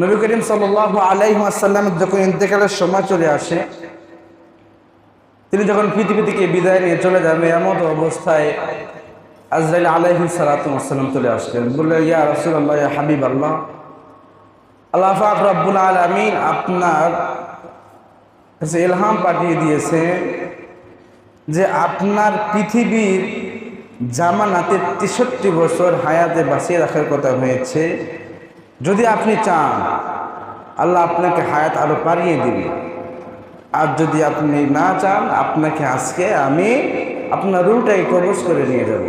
নবী করিম সাল আলাইসাল্লামের যখন ইন্তেকালের সময় চলে আসে, তিনি যখন পৃথিবী থেকে বিদায় নিয়ে চলে যাবে, এমন অবস্থায় আজরাইল আলাইহি সালাতাম চলে আসলেন। বললে, ইয়া রসুল্লাহ হাবিব আল্লাহ আল্লাহ ফাক রব্বুল আলমিন আপনার কাছে এলহাম পাঠিয়ে দিয়েছে যে আপনার পৃথিবীর জামানাতে তেষট্টি বছর হায়াতে বাঁচিয়ে রাখার কথা হয়েছে। যদি আপনি চান, আল্লাহ আপনাকে হায়াত আরও পারিয়ে দিবে। আর যদি আপনি না চান, আপনাকে আজকে আমি আপনার রুটাই কবজ করে নিয়ে যাব।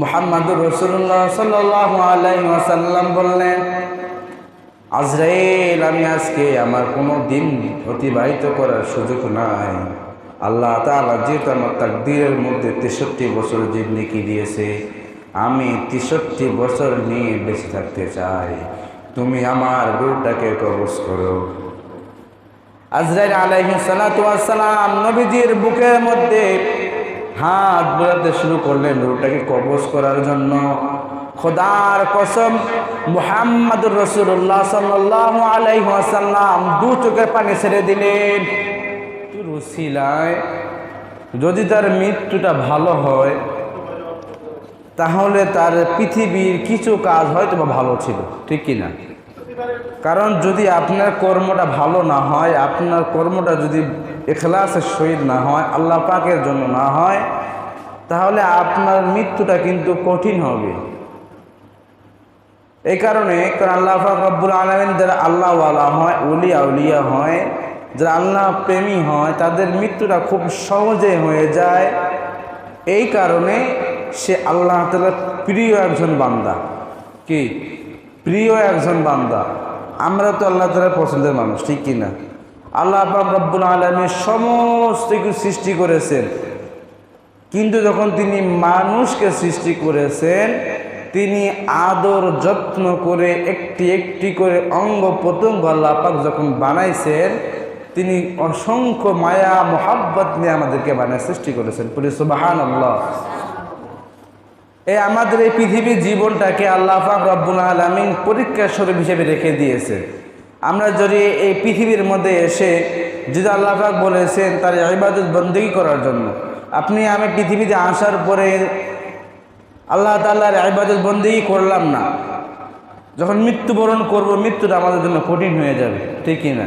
মোহাম্মদুর রসুল্লাহ সাল্লাহ আলাইসাল্লাম বললেন, আজরাইল, আমি আজকে আমার কোনো দিন অতিবাহিত করার সুযোগ নাই। আল্লাহ তালা যেহেতু আমার তাকদিরের মধ্যে তেষট্টি বছর জীবনীকে দিয়েছে আমি তেষট্টি বছর নিয়ে বেঁচে থাকতে চাই। তুমি আমার গরুটাকে কবজ করো। আজরাইল আলাইহি সালাম নবীজির বুকের মধ্যে হাত বোলাতে শুরু করলেন গরুটাকে কবজ করার জন্য। খোদার কসম, মুহাম্মদুর রসুল্লাহ সাল্লাহ আলাইসাল্লাম দু চোখের পানি ছেড়ে দিলেন। রুসিলায় যদি তার মৃত্যুটা ভালো হয় তাহলে তার পৃথিবীর কিছু কাজ হয়তো বা ভালো ছিল, ঠিক কি না? কারণ যদি আপনার কর্মটা ভালো না হয়, আপনার কর্মটা যদি এখলাসের সহিত না হয়, আল্লাহ পাকের জন্য না হয়, তাহলে আপনার মৃত্যুটা কিন্তু কঠিন হবে। এই কারণে কারণ আল্লাহ পাক রব্বুল আলমিন যারা আল্লাহওয়ালা হয় উলিয়া উলিয়া হয়, যারা আল্লাহ প্রেমী হয়, তাদের মৃত্যুটা খুব সহজে হয়ে যায়। এই কারণে সে আল্লাহ তালার প্রিয় একজন বান্দা। কি? প্রিয় একজন বান্দা। আমরা তো আল্লাহ তালার পছন্দের মানুষ, ঠিক কিনা আল্লাহ পাক রব্বুল আলমী সমস্ত কিছু সৃষ্টি করেছেন। কিন্তু যখন তিনি মানুষকে সৃষ্টি করেছেন, তিনি আদর যত্ন করে একটি একটি করে অঙ্গ প্রত্যঙ্গ আল্লাহ পাক যখন বানাইছেন, তিনি অসংখ্য মায়া, মোহাব্বত নিয়ে আমাদেরকে বানায় সৃষ্টি করেছেন। পুলিশ সুবাহান আল্লাহ এই আমাদের এই পৃথিবীর জীবনটাকে আল্লাহ পাক রব্বুল আলমিন পরীক্ষার স্বরূপ হিসেবে রেখে দিয়েছে। আমরা যদি এই পৃথিবীর মধ্যে এসে যদি আল্লাহ পাক বলেছেন তার ইবাদত বন্দী করার জন্য, আপনি আমি পৃথিবীতে আসার পরে আল্লাহ তাল্লাহর ইবাদত বন্দী করলাম না, যখন মৃত্যুবরণ করব, মৃত্যুটা আমাদের জন্য কঠিন হয়ে যাবে ঠিকই না?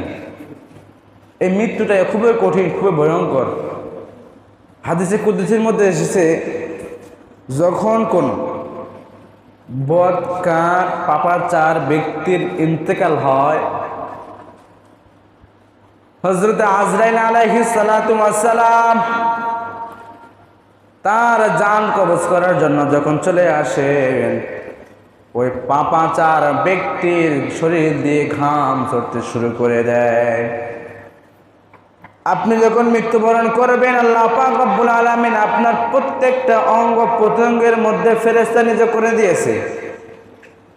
এই মৃত্যুটা খুবই কঠিন, খুবই ভয়ঙ্কর। হাদিসে কুদ্দিসের মধ্যে এসেছে যখন কোন বদকার পাপাচার ব্যক্তির ইন্তেকাল হয় হজরত আজরাইল আলাইহি সালাম তার যান কবজ করার জন্য যখন চলে আসেন, ওই পাপাচার ব্যক্তির শরীর দিয়ে ঘাম চড়তে শুরু করে দেয়। আপনি যখন মৃত্যুবরণ করবেন, আল্লাহ পাক আলামিন আপনার প্রত্যেকটা অঙ্গ প্রত্যঙ্গের মধ্যে ফেরেস্তা নিজে করে দিয়েছে।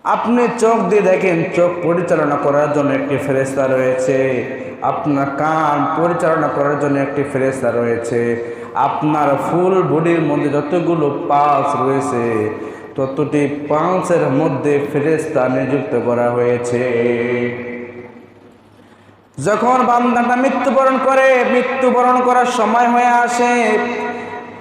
আপনি চোখ দিয়ে দেখেন, চোখ পরিচালনা করার জন্য একটি ফেরেস্তা রয়েছে। আপনার কান পরিচালনা করার জন্য একটি ফেরেস্তা রয়েছে। আপনার ফুল বডির মধ্যে যতগুলো পালস রয়েছে, ততটি পালসের মধ্যে ফেরেস্তা নিযুক্ত করা হয়েছে। যখন বান্দাটা মৃত্যুবরণ করে, মৃত্যুবরণ করার সময় হয়ে আসে,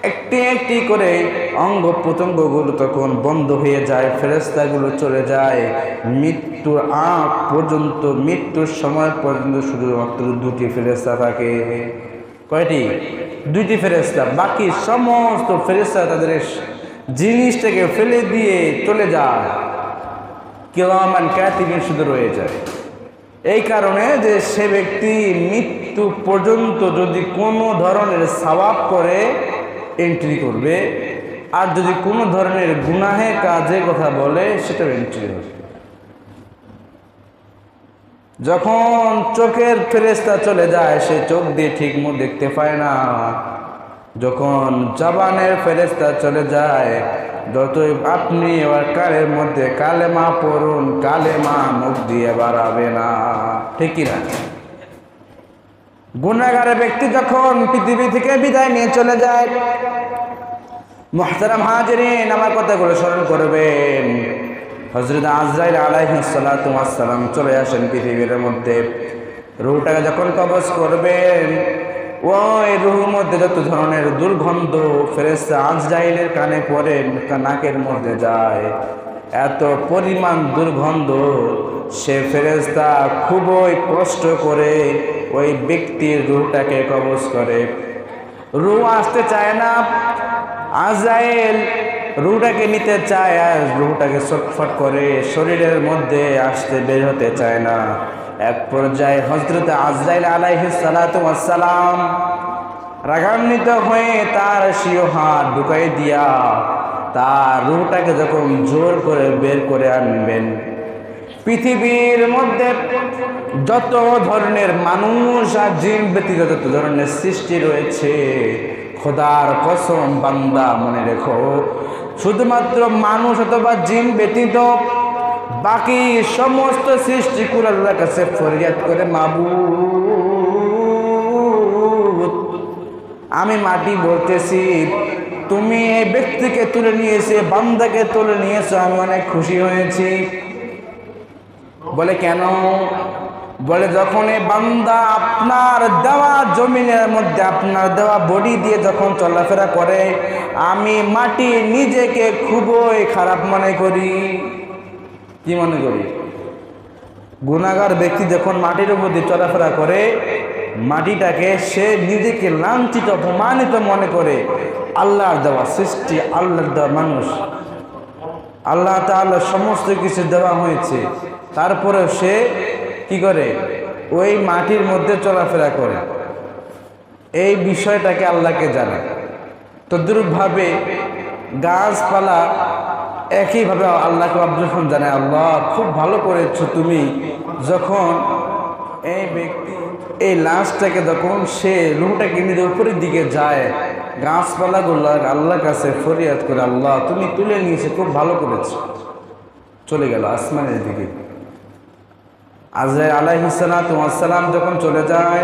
একটি একটি করে অঙ্গ প্রত্যঙ্গগুলো তখন বন্ধ হয়ে যায় ফেরেস্তাগুলো চলে যায়। মৃত্যুর আগ পর্যন্ত, মৃত্যুর সময় পর্যন্ত শুধুমাত্র দুটি ফেরেস্তা থাকে। কয়টি? দুইটি ফেরেস্তা বাকি সমস্ত ফেরেস্তা তাদের জিনিসটাকে ফেলে দিয়ে চলে যায়। কেউ আমার ক্যাথিবিন শুধু রয়ে যায়। এই কারণে যে সে ব্যক্তি মৃত্যু পর্যন্ত যদি কোনো ধরনের সবাব করে এন্ট্রি করবে। আর যদি কোনো ধরনের গুনাহে কাজে কথা বলে, সেটাও এন্ট্রি হবে। যখন চোখের ফেরেস্তা চলে যায়, সে চোখ দিয়ে ঠিক মতো দেখতে পায় না। যখন জবানের ফেরেস্তা চলে যায় যতই আপনি এবার কালের মধ্যে কালেমা পড়ুন, কালেমা মুখ দিয়ে বাড়াবে না। ঠিক না গুণাগারে ব্যক্তি যখন পৃথিবী থেকে বিদায় নিয়ে চলে যায়, মহতারাম হাজরিন আমার কথাগুলো স্মরণ করবেন। হজরত আজরাইল আলাইসালাম চলে আসেন পৃথিবীর মধ্যে। রুটাকে যখন কবজ করবেন ওই রুহুর মধ্যে যত ধরনের দুর্গন্ধ ফেরেস্তা আজরাইলের কানে পড়ে, নাকের মধ্যে যায়, এত পরিমাণ দুর্গন্ধ সে ফেরেস্তা খুবই কষ্ট করে ওই ব্যক্তির রুহটাকে কবজ করে। রুহ আসতে চায় না, আজরাইল রুহটাকে নিতে চায়, আর রুহটাকে ছটফট করে শরীরের মধ্যে আসতে বের হতে চায় না। এক পর্যায়ে হজরত আজরাইল আলাইহিস সালাম রাগান্বিত হয়ে তার সিও হাত ঢুকাই দিয়া তার রুটাকে যখন জোর করে বের করে আনবেন, পৃথিবীর মধ্যে যত ধরনের মানুষ আর জিন ব্যতীত যত ধরনের সৃষ্টি রয়েছে, খোদার কসম বান্দা মনে রেখো, শুধুমাত্র মানুষ অথবা জিন ব্যতীত বাকি সমস্ত সৃষ্টিকুল আল্লাহর কাছে ফরিয়াদ করে মাবু আমি মাটি বলতেছি তুমি এই ব্যক্তিকে তুলে নিয়েছে, বান্দাকে তুলে নিয়েছো, আমি অনেক খুশি হয়েছি। বলে কেন? বলে যখন এই বান্দা আপনার দেওয়া জমিনের মধ্যে, আপনার দেওয়া বডি দিয়ে যখন চলাফেরা করে, আমি মাটি নিজেকে খুবই খারাপ মনে করি। কি মনে করি? গুণাগার ব্যক্তি যখন মাটির উপর দিয়ে চলাফেরা করে, মাটিটাকে সে নিজেকে লাঞ্ছিত, অপমানিত মনে করে, আল্লাহর দেওয়া সৃষ্টি, আল্লাহর দেওয়া মানুষ, আল্লাহ তাআলা সমস্ত কিছু দেওয়া হয়েছে তারপরে সে কি করে? ওই মাটির মধ্যে চলাফেরা করে। এই বিষয়টাকে আল্লাহকে জানে তদ্রুপভাবে গাছপালা একইভাবে আল্লাহকে যখন জানে আল্লাহ, খুব ভালো করেছ তুমি। যখন এই ব্যক্তি এই লাশটাকে যখন সে রুহটাকে নিজের উপরের দিকে যায়, গাছপালাগুলো আল্লাহর কাছে ফরিয়াদ করে, আল্লাহ, তুমি তুলে নিয়েছে, খুব ভালো করেছ। চলে গেল আসমানের দিকে। আজরাইল আলাইহিসালাম যখন চলে যায়,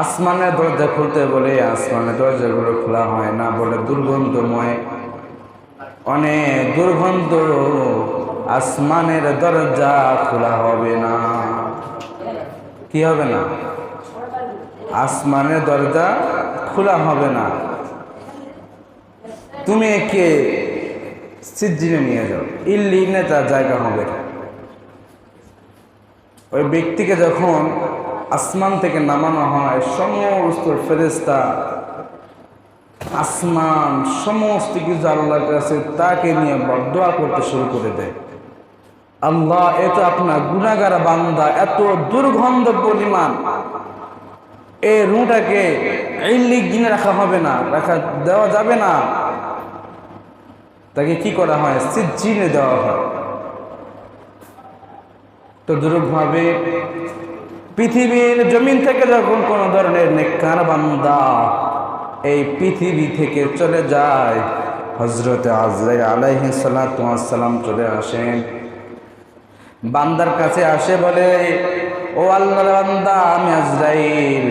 আসমানের দরজা খুলতে বলে, আসমানের দরজাগুলো খোলা হয় না বলে দুর্গন্ধময় অনেক দুর্গন্ধ আসমানের দরজা খোলা হবে না। কি হবে না? আসমানের দরজা খোলা হবে না। তুমি একে সিজিনে নিয়ে যাও। ইল্লিনে তার জায়গা হবে ওই ব্যক্তিকে যখন আসমান থেকে নামানো হয়, সমস্ত ফেরেস্তা আসমান, সমস্ত কিছু আল্লাহর কাছে তাকে নিয়ে দোয়া করতে শুরু করে দেয়। আল্লাহ এত আপনার গুণাগার বান্দা, এত দুর্গন্ধ পরিমাণ। এই রুটাকে এই গিনে রাখা হবে না, রাখা দেওয়া যাবে না। তাকে কি করা হয়? সিজিনে দেওয়া হয়। তো দুরূপভাবে পৃথিবীর জমিন থেকে যখন কোনো ধরনের নেককার বান্দা এই পৃথিবী থেকে চলে যায়। হজরতে আজরাই আলাইহি সালাম চলে আসেন। বান্দার কাছে আসে বলে, ও আল্লাহ বান্দা, আমি আজরাইল।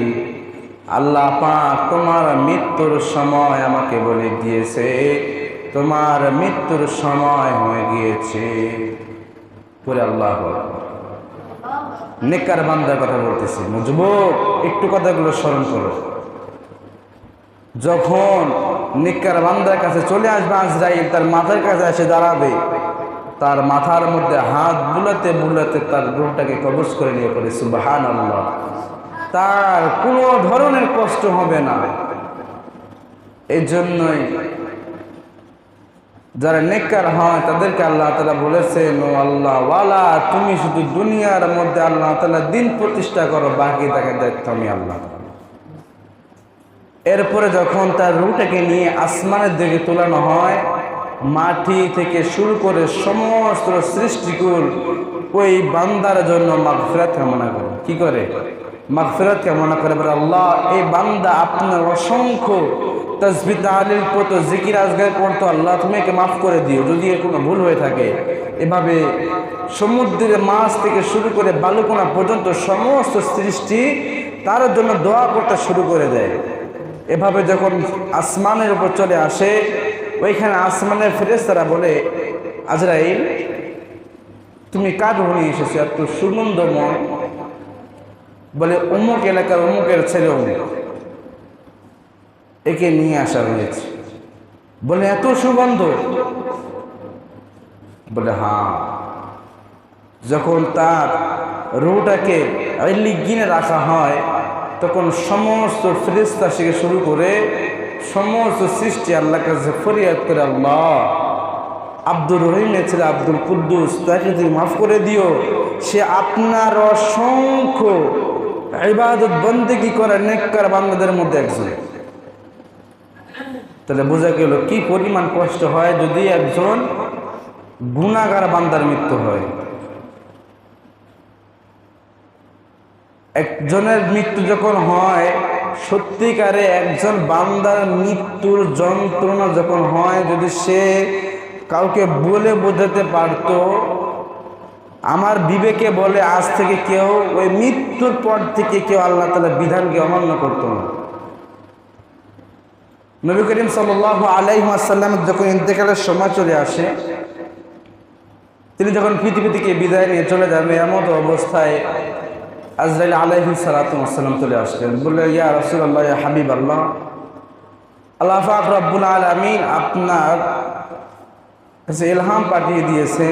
আল্লাহ পাক তোমার মৃত্যুর সময় আমাকে বলে দিয়েছে। তোমার মৃত্যুর সময় হয়ে গিয়েছে। পরে আল্লাহ নেকার বান্দার কথা বলতেছি। যুবক একটু কথাগুলো স্মরণ করো। যখন নিকার বান্দার কাছে চলে আসবে আজরাইল, তার মাথার কাছে এসে দাঁড়াবে। তার মাথার মধ্যে হাত বুলাতে বুলাতে তার রূপটাকে কবজ করে নিয়ে পড়ে সুবাহান আল্লাহ তার কোনো ধরনের কষ্ট হবে না। এই জন্যই যারা নেককার হয়, তাদেরকে আল্লাহ তালা বলেছেন, ও আল্লাহ ওয়ালা, তুমি শুধু দুনিয়ার মধ্যে আল্লাহ তালা দিন প্রতিষ্ঠা করো, বাকি তাকে দায়িত্ব আমি আল্লাহ এরপরে যখন তার রুটাকে নিয়ে আসমানের দিকে তোলানো হয়, মাটি থেকে শুরু করে সমস্ত সৃষ্টিকুল ওই বান্দার জন্য মাগফিরাত কামনা করে। কি করে? মাগফিরাত কামনা করে বলে, আল্লাহ, এই বান্দা আপনার অসংখ্য তসবি তাহলিল করতো জিকির আজগার করতো। আল্লাহ, তুমি একে মাফ করে দিও। যদি এর কোনো ভুল হয়ে থাকে, এভাবে সমুদ্রের মাছ থেকে শুরু করে বালুকোনা পর্যন্ত সমস্ত সৃষ্টি তার জন্য দোয়া করতে শুরু করে দেয়। এভাবে যখন আসমানের উপর চলে আসে, ওইখানে আসমানের ফেরেস্তারা বলে, আজরাইল, তুমি কার রুহ নিয়ে এসেছ? এত সুগন্ধময় বলে, অমুক এলাকার অমুকের ছেলে অমুক। একে নিয়ে আসা হয়েছে। বলে, এত সুগন্ধ? বলে হ্যাঁ। যখন তার রুটাকে লিগিনে রাখা হয় তখন সমস্ত ফেরিস্তা থেকে শুরু করে সমস্ত সৃষ্টি আল্লাহ কাছে ফরিয়াদ করে আল্লাহ। আব্দুর রহিমের ছেলে আব্দুল কুদ্দুস তাকে তুমি মাফ করে দিও। সে আপনার অসংখ্য ইবাদত বন্দেগি করে নেককার বান্দাদের মধ্যে একজন। তাহলে বোঝা গেল কি পরিমাণ কষ্ট হয় যদি একজন গুণাগার বান্দার মৃত্যু হয়। একজনের মৃত্যু যখন হয়, সত্যিকারে একজন বান্দার মৃত্যুর যন্ত্রণা যখন হয়, যদি সে কাউকে বলে বোঝাতে পারত, আমার বিবেকে বলে আজ থেকে কেউ ওই মৃত্যুর পর থেকে কেউ আল্লাহ তালা বিধানকে অমান্য করতো না। নবী করিম সাল আলাইসাল্লামের যখন ইন্তেকালের সময় চলে আসে, তিনি যখন পৃথিবী থেকে বিদায় নিয়ে চলে যাবে এমন অবস্থায় আজরাইল আলাইহি সালাতাম চলে আসলেন। বললেন, ইয়া রসুল্লাহ ইয়া হাবিব আল্লাহ আল্লাহ ফাক রব্বুল আলমিন আপনার কাছে এলহাম পাঠিয়ে দিয়েছে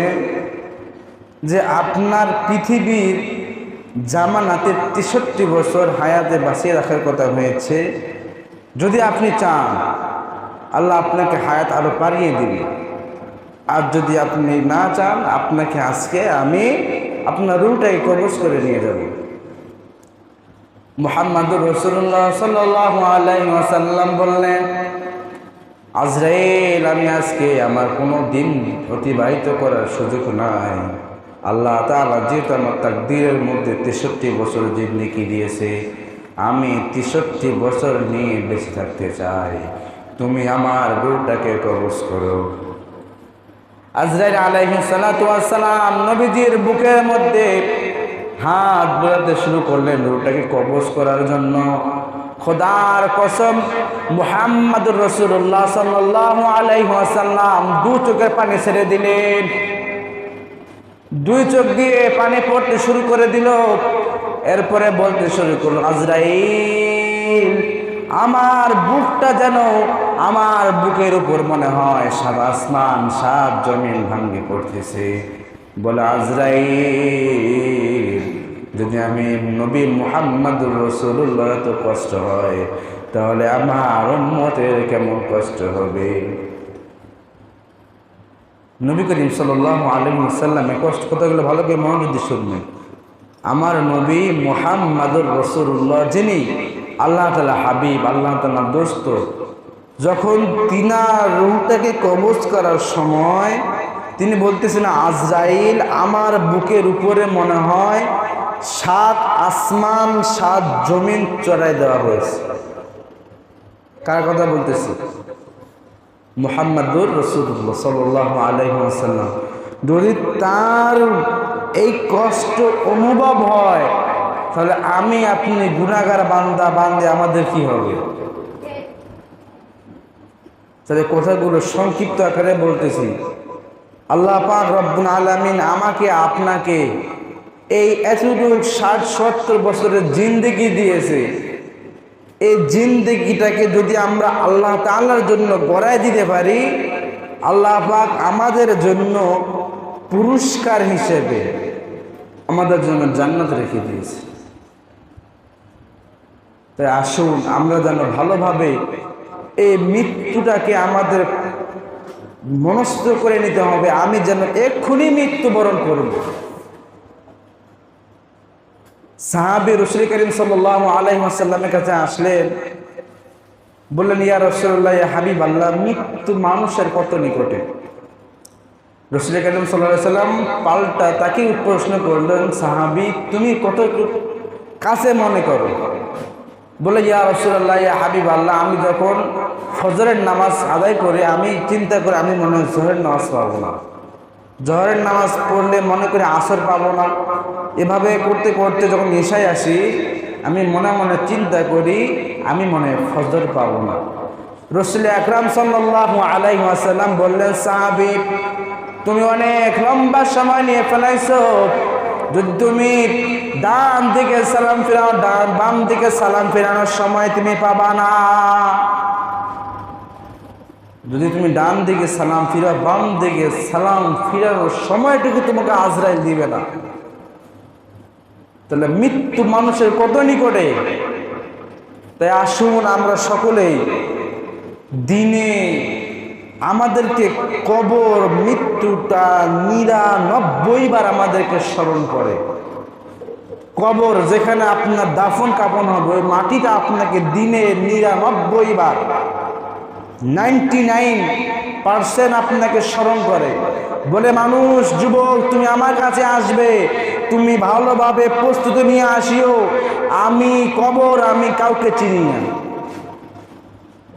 যে আপনার পৃথিবীর জামানাতে তেষট্টি বছর হায়াতে বাঁচিয়ে রাখার কথা হয়েছে। যদি আপনি চান, আল্লাহ আপনাকে হায়াত আরও পারিয়ে দিবে। আর যদি আপনি না চান, আপনাকে আজকে আমি আপনার রুটাই কবজ করে নিয়ে যাব। মোহাম্মদুর রসুল্লাহ সাল্লাহ আলাইসাল্লাম বললেন, আজরাইল, আমি আজকে আমার কোনো দিন অতিবাহিত করার সুযোগ নাই। আল্লাহ তালা যেহেতু আমার তাকদিরের মধ্যে তেষট্টি বছর জীবনীকে দিয়েছে, আমি তেষট্টি বছর নিয়ে বেঁচে থাকতে চাই। তুমি আমার রুটাকে কবজ করো। আজরাইল আলাইহি সালাম নবীজির বুকের মধ্যে হাত বোলাতে শুরু করলেন রুটাকে কবজ করার জন্য। খোদার কসম, মুহাম্মদুর রসুল্লাহ সাল্লাহ আলাইসাল্লাম দু চোখের পানি ছেড়ে দিলেন। দুই চোখ দিয়ে পানি পড়তে শুরু করে দিল। এরপরে বলতে শুরু করল, আজরাইল, আমার বুকটা যেন আমার বুকের উপর মনে হয় সাত আসমান, সাত জমিন ভাঙ্গে পড়তেছে। বলে, আজরাইল যদি আমি নবী মুহাম্মদুর রসুল্লাহ এত কষ্ট হয়, তাহলে আমার উন্মতের কেমন কষ্ট হবে? নবী করিম আলম সাল্লামে কষ্ট কথাগুলো ভালো করে মনোযোগ শুনবেন আমার নবী মুহাম্মাদুর রসুল্লাহ যিনি আল্লাহ তালা হাবিব, আল্লাহ তালা দোস্ত, যখন তিনা রুহটাকে কবজ করার সময় তিনি বলতেছেন, আজরাইল, আমার বুকের উপরে মনে হয় সাত আসমান, সাত জমিন চড়াই দেওয়া হয়েছে। কার কথা বলতেছি? মোহাম্মদুর রসুল্লাহ সাল্লাহ আলহিহাসাল্লাম যদি তার এই কষ্ট অনুভব হয়, তাহলে আমি আপনি গুণাগার বান্দা, বান্দে আমাদের কি হবে? তাহলে কথাগুলো সংক্ষিপ্ত আকারে বলতেছি। আল্লাহ পাক রব্বুল আলমিন আমাকে, আপনাকে এই এতটুকু ষাট সত্তর বছরের জিন্দগি দিয়েছে। এই জিন্দগিটাকে যদি আমরা আল্লাহ তাল্লার জন্য গড়ায় দিতে পারি, আল্লাহ পাক আমাদের জন্য পুরস্কার হিসেবে আমাদের জন্য জান্নাত রেখে দিয়েছে। তাই আসুন আমরা যেন ভালোভাবে এই মৃত্যুটাকে আমাদের মনস্থ করে নিতে হবে। আমি যেন এক্ষুনি মৃত্যুবরণ করব। সাহাবি রসুল করিম সাল্লাহ আলহিমাসাল্লামের কাছে আসলেন, বললেন, ইয়া রসুল্লাহ হাবিব আল্লাহ মৃত্যু মানুষের কত নিকটে? রসুল করিম সাল্লাহ সাল্লাম পাল্টা তাকে প্রশ্ন করলেন, সাহাবি, তুমি কত কাছে মনে করো? বলে ইয়া রসুল্লাহ ইয়া হাবিব আল্লাহ আমি যখন ফজরের নামাজ আদায় করে, আমি চিন্তা করে, আমি মনে হয় জোহরের নামাজ পাবো না। জহরের নামাজ পড়লে মনে করে আসর পাবো না। এভাবে করতে করতে যখন এসায় আসি, আমি মনে মনে চিন্তা করি, আমি মনে ফজর পাবো না। রসুল আকরাম সাল্লাহ আলাইসাল্লাম বললেন, সাহাবি, তুমি অনেক লম্বা সময় নিয়ে ফেলাইছো। যদি তুমি ডান দিকে সালাম ফিরাও, ডান বাম দিকে সালাম ফিরানোর সময় তুমি পাবা না। যদি তুমি ডান দিকে সালাম ফিরা বাম দিকে সালাম ফিরানোর সময়টুকু তোমাকে আজরাইল দিবে না। তাহলে মৃত্যু মানুষের কত নিকটে? তাই আসুন আমরা সকলেই দিনে আমাদেরকে কবর, মৃত্যুটা নিরানব্বই বার আমাদেরকে স্মরণ করে। কবর যেখানে আপনার দাফন কাপন হবে, ওই মাটিটা আপনাকে দিনে নিরানব্বই বার নাইনটি নাইন পার্সেন্ট আপনাকে স্মরণ করে। বলে, মানুষ, যুবক, তুমি আমার কাছে আসবে। তুমি ভালোভাবে প্রস্তুতি নিয়ে আসিও। আমি কবর, আমি কাউকে চিনি না।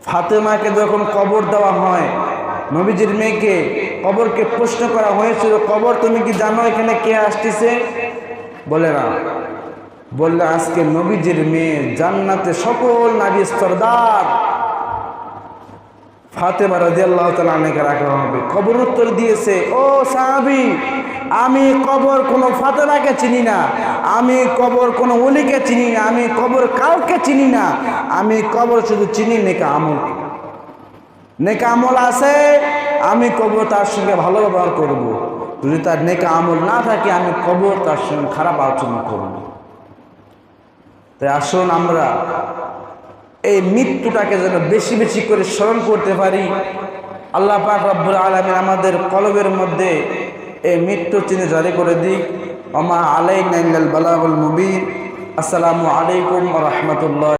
ফাতেমাকে যখন কবর দেওয়া হয়, নবীজির মেয়েকে কবরকে প্রশ্ন করা হয়েছিল, কবর তুমি কি জানো এখানে কে আসতেছে? বলে, না। বললে, আজকে নবীজির মেয়ে জান্নাতে সকল নারী স্তরদার ফাতেমা রাজি আল্লাহ তালাকে রাখা হবে। কবর উত্তর দিয়েছে, ও সাহাবি, আমি কবর কোনো ফাতেমাকে চিনি না, আমি কবর কোনো অলিকে চিনি না, আমি কবর কাউকে চিনি না, আমি কবর শুধু চিনি নেকা আমল। নেকা আমল আছে, আমি কবর তার সঙ্গে ভালো ব্যবহার করব। যদি তার নেকা আমল না থাকে, আমি কবর তার সঙ্গে খারাপ আচরণ করব। তাই আসুন আমরা এই মৃত্যুটাকে যেন বেশি বেশি করে স্মরণ করতে পারি। আল্লাহ পাক রব্বুল আলমী আমাদের কলবের মধ্যে এই মৃত্যু চিনে জারি করে দিক। অমা আলাই নাইল বালাহুল মুবিন। আসসালামু আলাইকুম রহমতুল্লাহ।